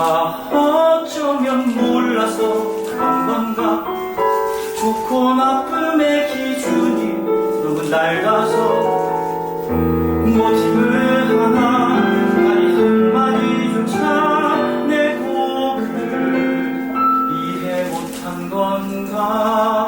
아 어쩌면 몰라서 그런 건가? 좋고 나쁨의 기준이 너무 낡아서? 모티브 하나 아니 한마디조차 내 곡을 이해 못한 건가?